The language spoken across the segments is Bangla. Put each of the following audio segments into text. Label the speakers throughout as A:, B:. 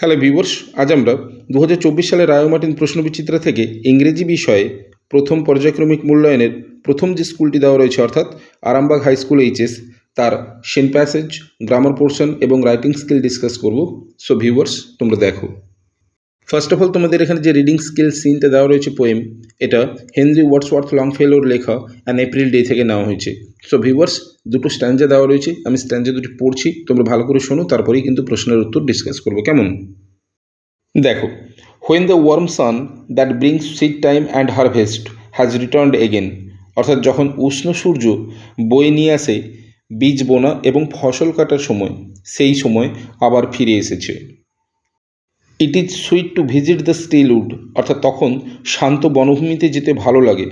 A: হ্যালো ভিউয়ার্স, আজ আমরা দু হাজার চব্বিশ সালের রায় মার্টিন প্রশ্নবিচিত্র থেকে ইংরেজি বিষয়ে প্রথম পর্যায়ক্রমিক মূল্যায়নের প্রথম যে স্কুলটি দেওয়া রয়েছে অর্থাৎ আরামবাগ হাই স্কুল এইচএস, তার সেন প্যাসেজ, গ্রামার পোর্শন এবং রাইটিং স্কিল ডিসকাস করব। সো ভিউয়ার্স, তোমরা দেখো। ফার্স্ট অফ অল তোমাদের এখানে যে রিডিং স্কিল সিনটা দেওয়া রয়েছে পোয়েম এটা হেনরি ওয়ার্ডসওয়ার্থ লংফেলোর লেখা অ্যান্ড এপ্রিল ডে থেকে নেওয়া হয়েছে। সো ভিউয়ার্স দুটো স্ট্যান্ডে দেওয়া রয়েছে। আমি স্ট্যান্ডে দুটি পড়ছি, তোমরা ভালো করে শোনো, তারপরেই কিন্তু প্রশ্নের উত্তর ডিসকাস করব, কেমন? দেখো when the warm sun that brings seed time and harvest has returned again অর্থাৎ যখন উষ্ণ সূর্য বয়ে নিয়ে আসে, বীজ বোনা এবং ফসল কাটার সময়, সেই সময় আবার ফিরে এসেছে। It is sweet to visit the still still wood অর্থাৎ তখন শান্ত বনভূমিতে যেতে ভালো লাগে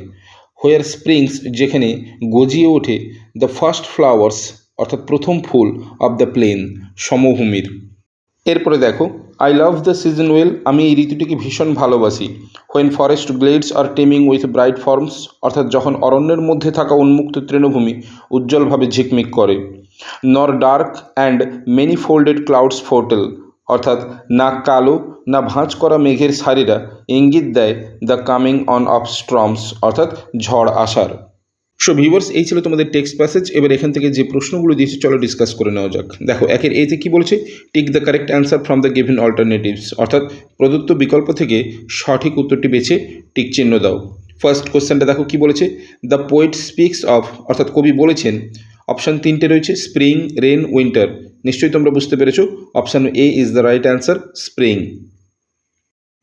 A: হোয়ার স্প্রিংস যেখানে গজিয়ে ওঠে দ্য ফার্স্ট ফ্লাওয়ার্স অর্থাৎ প্রথম ফুল অব দ্য প্লেন সমভূমির। এরপরে দেখো I love the season well আমি এই ঋতুটিকে ভীষণ ভালোবাসি। When forest glades are teeming with bright forms অর্থাৎ যখন অরণ্যের মধ্যে থাকা উন্মুক্ত তৃণভূমি উজ্জ্বলভাবে ঝিকমিক করে। Nor dark and many folded clouds foretell অর্থাৎ না কালো, না ভাঁজ করা মেঘের সারিরা ইঙ্গিত দেয় the coming on of storms অর্থাৎ ঝড় আসার। সো ভিউয়ার্স এই ছিল তোমাদের টেক্সট প্যাসেজ এবার এখান থেকে যে প্রশ্নগুলো দিয়েছে, চলো ডিসকাস করে নেওয়া যাক। দেখো, একের এতে কি বলেছে? Tick the correct answer from the given alternatives অর্থাৎ প্রদত্ত বিকল্প থেকে সঠিক উত্তরটি বেছে টিক চিহ্ন দাও। ফার্স্ট কোশ্চেনটা দেখো কি বলেছে? দ্য পোয়েট স্পিক্স অফ অর্থাৎ কবি বলেছেন অপশান তিনটে রয়েছে স্প্রিং রেন উইন্টার নিশ্চয়ই তোমরা বুঝতে পেরেছ। Option A is the right answer spring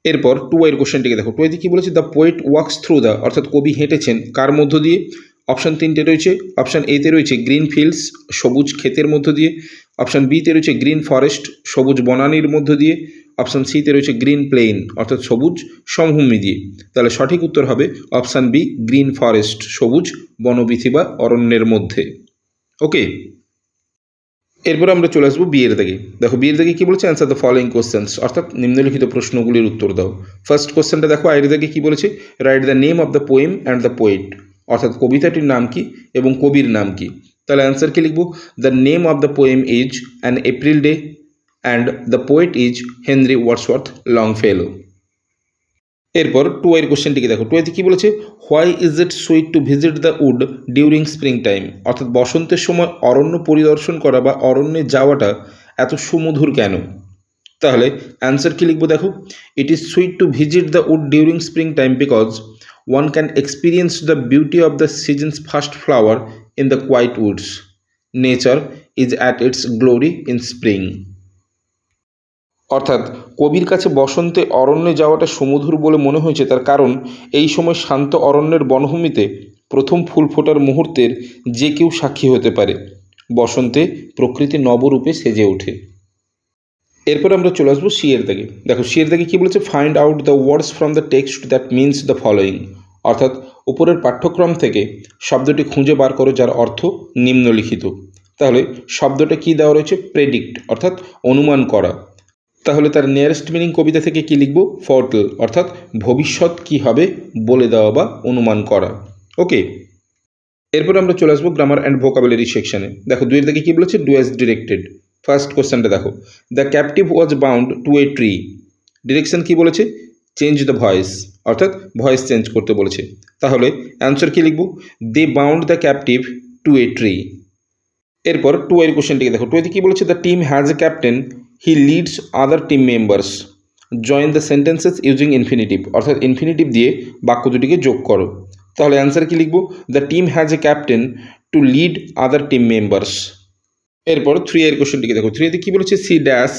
A: এরপর টু এর কোশ্চেনটিকে দেখো। টু কী বলেছে? The poet walks through the অর্থাৎ কবি হেঁটেছেন, কার মধ্য দিয়ে? অপশান তিনটে রয়েছে। অপশান এতে রয়েছে গ্রিন ফিল্ডস সবুজ ক্ষেতের মধ্য দিয়ে। অপশান বিতে রয়েছে গ্রিন ফরেস্ট সবুজ বনানির মধ্য দিয়ে। অপশান সিতে রয়েছে গ্রিন প্লেন অর্থাৎ সবুজ সমভূমি দিয়ে। তাহলে সঠিক উত্তর হবে অপশান বি গ্রিন ফরেস্ট সবুজ বনবিথি বা অরণ্যের মধ্যে। ওকে এরপর আমরা চলে আসব বিয়ের দাগে দেখো, বিয়ের দাগে কী বলেছে? অ্যান্সার দ্য ফলোয়িং কোশ্চেন্স অর্থাৎ নিম্নলিখিত প্রশ্নগুলির উত্তর দাও। ফার্স্ট কোশ্চেনটা দেখো আইডি দাগে কী বলেছে? Write the name of the poem and the poet অর্থাৎ কবিতাটির নাম কি এবং কবির নাম কি? তাহলে অ্যান্সার কি লিখব? The name of the poem is an April day and the poet is Henry Wadsworth Longfellow এরপর টু এর কোশ্চেনটিকে দেখো। টু কী বলেছে? Why is it sweet to visit the wood during spring time অর্থাৎ বসন্তের সময় অরণ্য পরিদর্শন করা বা অরণ্যে যাওয়াটা এত সুমধুর কেন? তাহলে অ্যান্সার কী লিখব দেখো? It is sweet to visit the wood during spring time because one can experience the beauty of the season's first flower in the quiet woods nature is at its glory in spring অর্থাৎ কবির কাছে বসন্তে অরণ্যে যাওয়াটা সুমধুর বলে মনে হয়েছে তার কারণ, এই সময় শান্ত অরণ্যের বনভূমিতে প্রথম ফুল ফোটার মুহূর্তের যে কেউ সাক্ষী হতে পারে। বসন্তে প্রকৃতি নবরূপে সেজে ওঠে। এরপর আমরা চলে আসব সিয়ের দাগে। দেখো সিয়ের দাগে কী বলেছে? Find out the words from the text that means the following অর্থাৎ উপরের পাঠ্যক্রম থেকে শব্দটি খুঁজে বার করো যার অর্থ নিম্নলিখিত। তাহলে শব্দটা কী দেওয়া রয়েছে? প্রেডিক্ট অর্থাৎ অনুমান করা। তাহলে তার নিয়ারেস্ট মিনিং কবিতা থেকে কী লিখব? ফর্টেল অর্থাৎ ভবিষ্যৎ কী হবে বলে দেওয়া বা অনুমান করা। ওকে এরপর আমরা চলে আসব গ্রামার অ্যান্ড ভোকাবুলারি সেকশনে দেখো দুইয়ের দিকে কী বলেছে? ডু অ্যাজ ডিরেক্টেড ফার্স্ট কোশ্চেনটা দেখো। The captive was bound to a tree direction কী বলেছে? চেঞ্জ দ্য ভয়েস অর্থাৎ ভয়েস চেঞ্জ করতে বলেছে। তাহলে অ্যান্সার কী লিখব? They bound the captive to a tree এরপর টু এর কোশ্চেনটিকে দেখো। টু এতে কী বলেছে? The team has a captain he leads other team members join the sentences using infinitive অর্থাৎ ইনফিনিটিভ দিয়ে বাক্য দুটিকে যোগ করো। তাহলে অ্যান্সার কী লিখব? The team has a captain to lead other team members এরপর থ্রি এর কোশ্চেনটিকে দেখো। থ্রি এতে কী বলেছে? সি ড্যাশ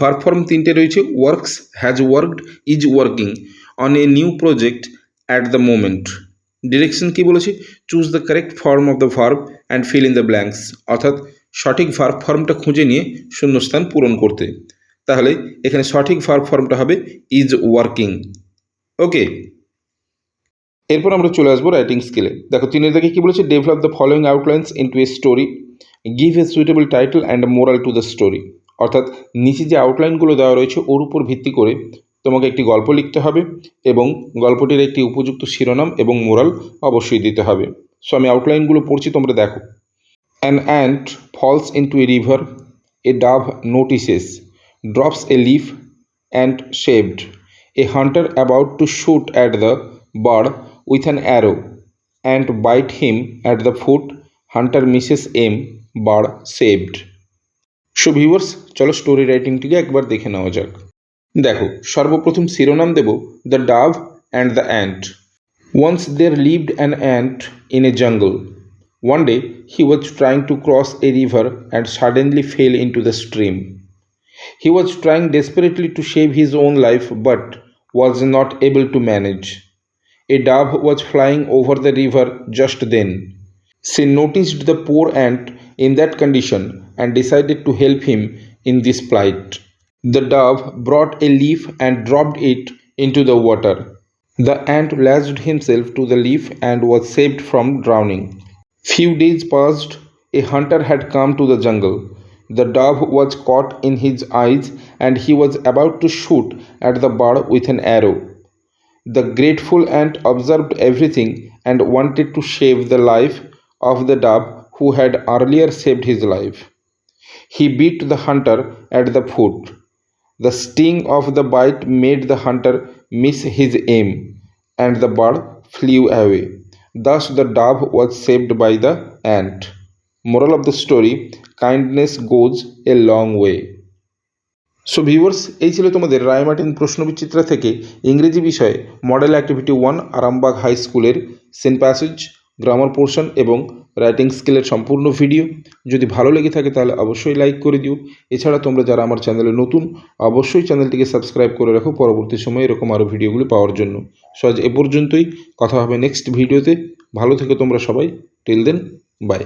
A: ভার্ব ফর্ম তিনটে রয়েছে। Works has worked is working on a new project at the moment direction কী বলেছে? Choose the correct form of the verb and fill in the blanks অর্থাৎ সঠিক ভার্ব ফর্মটা খুঁজে নিয়ে শূন্যস্থান পূরণ করতে। তাহলে এখানে সঠিক ভার্ব ফর্মটা হবে ইজ ওয়ার্কিং ওকে এরপর আমরা চলে আসব রাইটিং স্কিলে দেখো, তিনের দিকে কী বলেছে? Develop the following outlines into a story give a suitable title and moral to the story অর্থাৎ নিচে যে আউটলাইনগুলো দেওয়া রয়েছে, ওর উপর ভিত্তি করে তোমাকে একটি গল্প লিখতে হবে এবং গল্পটির একটি উপযুক্ত শিরোনাম এবং মোরাল অবশ্যই দিতে হবে। সো আমি আউটলাইনগুলো পড়ছি, তোমরা দেখো। An ant falls into a river a dove notices drops a leaf and saved. A hunter about to shoot at the bird with an arrow and bite him at the foot. Hunter misses aim, bird saved. So viewers চলো স্টোরি রাইটিংটিকে একবার দেখে নেওয়া যাক দেখো সর্বপ্রথম শিরোনাম দেব the dove and the ant once there lived an ant in a jungle One day, he was trying to cross a river and suddenly fell into the stream. He was trying desperately to save his own life but was not able to manage. A dove was flying over the river just then. She noticed the poor ant in that condition and decided to help him in this plight. The dove brought a leaf and dropped it into the water. The ant lashed himself to the leaf and was saved from drowning. Few days passed, a hunter had come to the jungle. The dove was caught in his eyes and he was about to shoot at the bird with an arrow. The grateful ant observed everything and wanted to save the life of the dove who had earlier saved his life. He beat the hunter at the foot. The sting of the bite made the hunter miss his aim, and the bird flew away. Thus, the dove was saved by the ant. Moral of the story kindness goes a long way. So viewers এই ছিল তোমাদের রায়মার্টিন প্রশ্নবিচিত্রা থেকে ইংরেজি বিষয়ে model activity one Arambagh high স্কুলের সেন্ট প্যাসেজ গ্রামার পোর্শন এবং রাইটিং স্কিলের সম্পূর্ণ ভিডিও যদি ভালো লেগে থাকে তাহলে অবশ্যই লাইক করে দিও। এছাড়া তোমরা যারা আমার চ্যানেলে নতুন, অবশ্যই চ্যানেলটিকে সাবস্ক্রাইব করে রাখো পরবর্তী সময়ে এরকম আরও ভিডিওগুলি পাওয়ার জন্য। সো আজ এ পর্যন্তই, কথা হবে নেক্সট ভিডিওতে ভালো থেকে তোমরা সবাই। Till then by